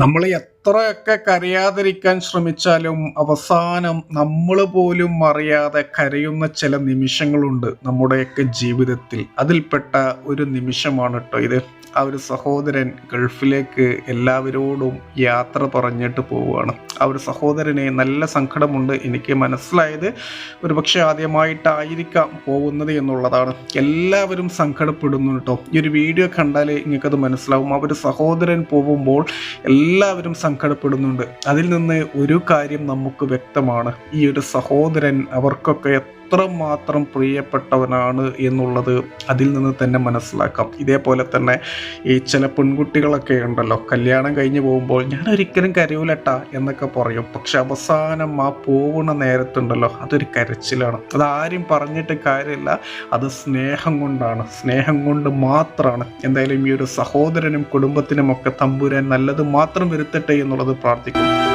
നമ്മൾ എത്രയൊക്കെ കരയാതിരിക്കാൻ ശ്രമിച്ചാലും അവസാനം നമ്മൾ പോലും അറിയാതെ കരയുന്ന ചില നിമിഷങ്ങളുണ്ട് നമ്മുടെയൊക്കെ ജീവിതത്തിൽ. അതിൽപ്പെട്ട ഒരു നിമിഷമാണ് കേട്ടോ ഇത്. ആ ഒരു സഹോദരൻ ഗൾഫിലേക്ക് എല്ലാവരോടും യാത്ര പറഞ്ഞിട്ട് പോവുകയാണ്. ആ ഒരു സഹോദരനെ നല്ല സങ്കടമുണ്ട്. എനിക്ക് മനസ്സിലായത് ഒരുപക്ഷെ ആദ്യമായിട്ടായിരിക്കാം പോകുന്നത് എന്നുള്ളതാണ്. എല്ലാവരും സങ്കടപ്പെടുന്നു കേട്ടോ ഈ ഒരു വീഡിയോ കണ്ടാൽ നിങ്ങൾക്കത് മനസ്സിലാവും. ആ ഒരു സഹോദരൻ പോകുമ്പോൾ എല്ലാവരും സങ്കടപ്പെടുന്നുണ്ട്. അതിൽ നിന്ന് ഒരു കാര്യം നമുക്ക് വ്യക്തമാണ്. ഈ ഒരു സഹോദരൻ അവർക്കൊക്കെ എത്രമാത്രം പ്രിയപ്പെട്ടവനാണ് എന്നുള്ളത് അതിൽ നിന്ന് തന്നെ മനസ്സിലാക്കാം. ഇതേപോലെ തന്നെ ഈ ചില പെൺകുട്ടികളൊക്കെ ഉണ്ടല്ലോ. കല്യാണം കഴിഞ്ഞ് പോകുമ്പോൾ ഞാൻ ഒരിക്കലും കരയൂലട്ട എന്നൊക്കെ പറയും. പക്ഷെ അവസാനം ആ പോകുന്ന നേരത്തുണ്ടല്ലോ അതൊരു കരച്ചിലാണ്. അതാരും പറഞ്ഞിട്ട് കാര്യമില്ല. അത് സ്നേഹം കൊണ്ടാണ്. സ്നേഹം കൊണ്ട് മാത്രമാണ് എന്തായാലും ഈ ഒരു സഹോദരനും കുടുംബത്തിനുമൊക്കെ തമ്പുരാൻ നല്ലത് മാത്രം വരുത്തട്ടെ എന്നുള്ളത് പ്രാർത്ഥിക്കുന്നു.